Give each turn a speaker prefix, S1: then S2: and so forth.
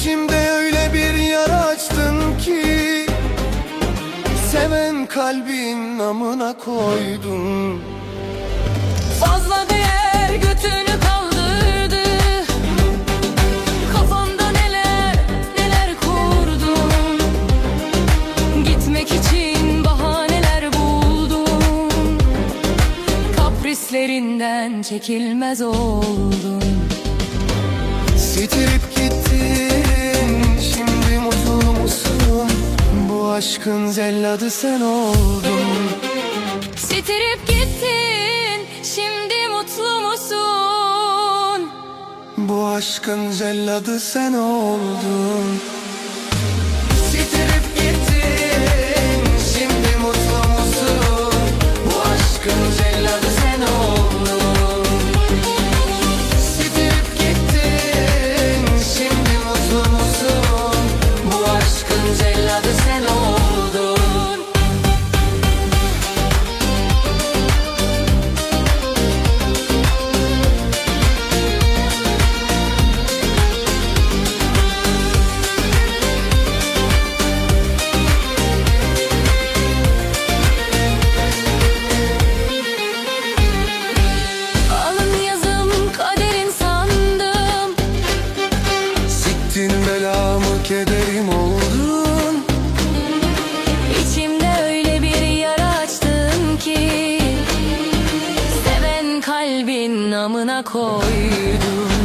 S1: İçimde öyle bir yara açtın ki Seven kalbin namına koydun.
S2: Fazla değer götünü kaldırdı. Kafanda neler neler kurdun Gitmek için bahaneler buldun Kaprislerinden çekilmez oldun.
S1: Sitirip aşkın zelladı sen oldun
S2: Sitirip gittin Şimdi mutlu musun?
S1: Bu aşkın zelladı sen oldun Sitirip Belamı kederim oldun?
S2: İçimde öyle bir yara açtın ki Seven kalbin namına koydun